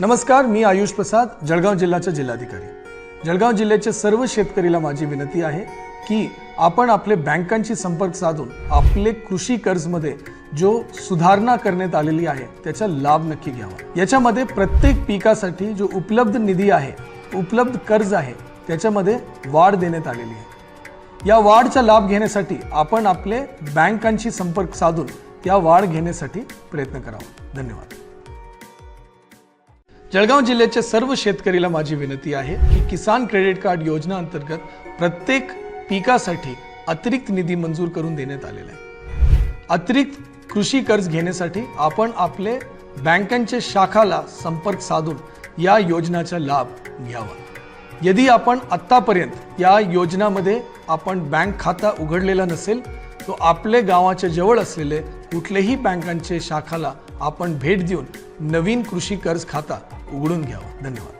नमस्कार मी आयुष प्रसाद जळगाव जिल्ह्याचा जिल्हाधिकारी. जळगाव जिल्ह्याच्या सर्व शेतकरीला माझी विनंती आहे की आपण आपले बँकांशी संपर्क साधून आपले कृषी कर्जमध्ये जो सुधारणा करण्यात आलेली आहे त्याचा लाभ नक्की घ्यावा. याच्यामध्ये प्रत्येक पिकासाठी जो उपलब्ध निधी आहे उपलब्ध कर्ज आहे त्याच्यामध्ये वाढ देण्यात आलेली आहे. या वाढचा लाभ घेण्यासाठी आपण आपले बँकांशी संपर्क साधून त्या वाढ घेण्यासाठी प्रयत्न करावा. धन्यवाद. जळगाव जिल्ह्याच्या सर्व शेतकरीला माझी विनंती आहे की किसान क्रेडिट कार्ड योजना अंतर्गत प्रत्येक पिकासाठी अतिरिक्त निधी मंजूर करून देण्यात आलेला आहे. अतिरिक्त कृषी कर्ज घेण्यासाठी आपण आपले बँकांच्या शाखाला संपर्क साधून या योजनाचा लाभ घ्यावा. यदि आपण आत्तापर्यंत या योजनामध्ये आपण बँक खाता उघडलेला नसेल तो आपले गावाच्या जवळ असलेले कुठलेही बँकांचे शाखाला आपण भेट देऊन नवीन कृषी कर्ज खाता उघडून घ्यावं. धन्यवाद.